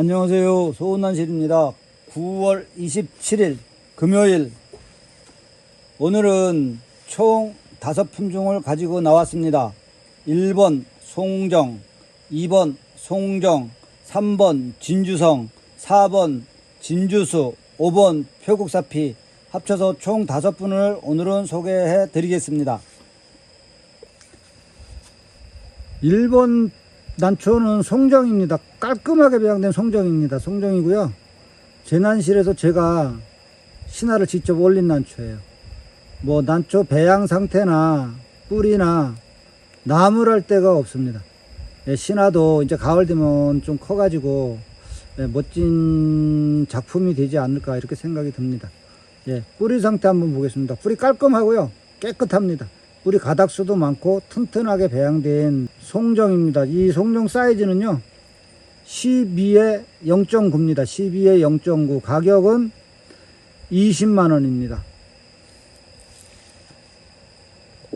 안녕하세요. 소은난실입니다. 9월 27일 금요일. 오늘은 총 다섯 품종을 가지고 나왔습니다. 1번 송정, 2번 송정, 3번 진주성, 4번 진주수, 5번 표국사피 합쳐서 총 다섯 분을 오늘은 소개해 드리겠습니다. 1번 난초는 송정입니다. 깔끔하게 배양된 송정입니다. 송정이고요. 재난실에서 제가 신화를 직접 올린 난초예요. 뭐 난초 배양 상태나 뿌리나 나무랄 데가 없습니다. 예, 신화도 이제 가을 되면 좀 커가지고 예, 멋진 작품이 되지 않을까 이렇게 생각이 듭니다. 예, 뿌리 상태 한번 보겠습니다. 뿌리 깔끔하고요. 깨끗합니다. 뿌리 가닥수도 많고 튼튼하게 배양된 송정입니다. 이 송정 사이즈는요. 12에 0.9입니다. 12에 0.9. 가격은 20만원입니다.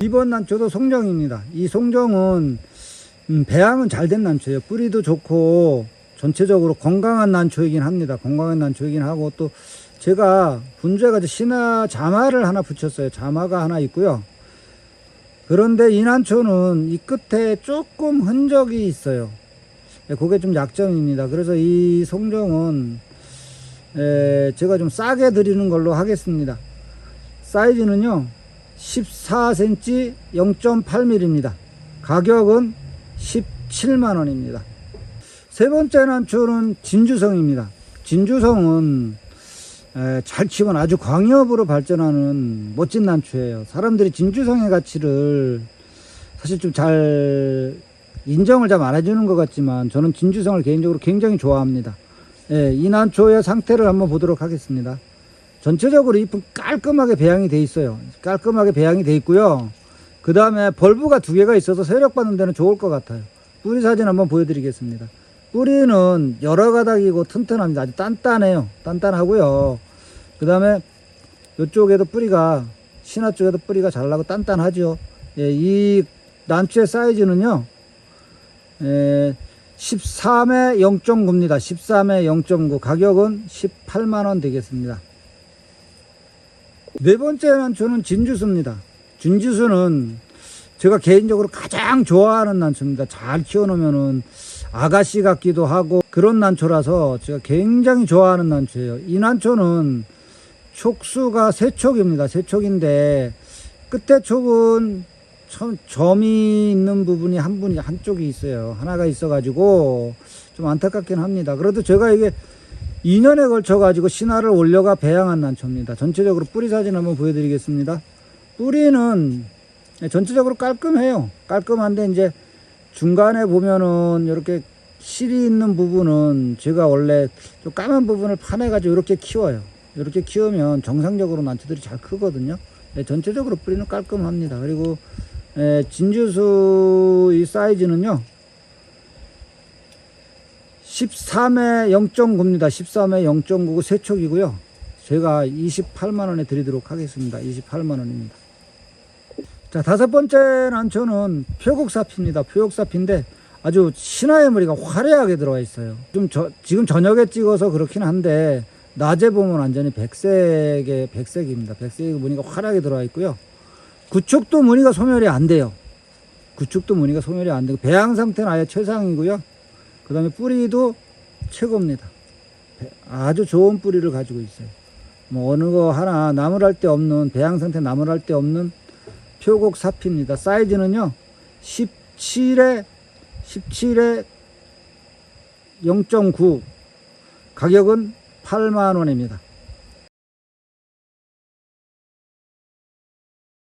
이번 난초도 송정입니다. 이 송정은 음, 배양은 잘 된 난초예요. 뿌리도 좋고 전체적으로 건강한 난초이긴 합니다. 건강한 난초이긴 하고 또 제가 분주해가 신화 자마를 하나 붙였어요. 자마가 하나 있고요. 그런데 이 난초는 이 끝에 조금 흔적이 있어요. 예, 그게 좀 약점입니다. 그래서 이 송정은 에, 제가 좀 싸게 드리는 걸로 하겠습니다. 사이즈는요 14cm 0.8mm입니다. 가격은 17만원입니다. 세 번째 난초는 진주성입니다. 진주성은 에, 잘 키면 아주 광엽으로 발전하는 멋진 난초예요. 사람들이 진주성의 가치를 사실 좀 잘 인정을 잘 안 해주는 것 같지만 저는 진주성을 개인적으로 굉장히 좋아합니다. 예, 이 난초의 상태를 한번 보도록 하겠습니다. 전체적으로 잎은 깔끔하게 배양이 돼 있어요. 깔끔하게 배양이 돼 있고요. 그 다음에 벌브가 두 개가 있어서 세력 받는 데는 좋을 것 같아요. 뿌리 사진 한번 보여드리겠습니다. 뿌리는 여러 가닥이고 튼튼합니다. 아주 단단해요. 단단하고요. 그 다음에 이쪽에도 뿌리가 신화 쪽에도 뿌리가 잘 나고 단단하죠. 예, 이 난초의 사이즈는요. 예, 13에 0.9입니다. 13에 0.9 가격은 18만원 되겠습니다. 네 번째 난초는 진주수입니다. 진주수는 제가 개인적으로 가장 좋아하는 난초입니다. 잘 키워놓으면은 아가씨 같기도 하고 그런 난초라서 제가 굉장히 좋아하는 난초예요. 이 난초는 촉수가 세 촉입니다. 세 촉인데 끝에 촉은 점- 점이 있는 부분이 한 분이 한쪽이 있어요. 하나가 있어가지고 좀 안타깝긴 합니다. 그래도 제가 이게 2년에 걸쳐가지고 신화를 올려가 배양한 난초입니다. 전체적으로 뿌리 사진 한번 보여드리겠습니다. 뿌리는 전체적으로 깔끔해요. 깔끔한데 이제 중간에 보면은 이렇게 실이 있는 부분은 제가 원래 좀 까만 부분을 파내가지고 이렇게 키워요. 이렇게 키우면 정상적으로 난초들이 잘 크거든요. 네, 전체적으로 뿌리는 깔끔합니다. 그리고 에, 진주수 이 사이즈는요. 13에 0.9입니다. 13에 0.9고 세촉이고요. 제가 28만원에 드리도록 하겠습니다. 28만원입니다. 자, 다섯 번째 난초는 표국사피입니다. 표국사피인데 아주 신화의 머리가 화려하게 들어와 있어요. 좀 저, 지금 저녁에 찍어서 그렇긴 한데 낮에 보면 완전히 백색의 백색입니다. 백색의 무늬가 화려하게 들어와 있고요. 구축도 무늬가 소멸이 안 돼요. 구축도 무늬가 소멸이 안 되고 배양 상태는 아예 최상이고요. 그 다음에 뿌리도 최고입니다. 배- 아주 좋은 뿌리를 가지고 있어요. 뭐 어느 거 하나 나무랄 데 없는 배양 상태 나무랄 데 없는 표곡 사피입니다. 사이즈는요 17에 17에 0.9 가격은 8만 원입니다.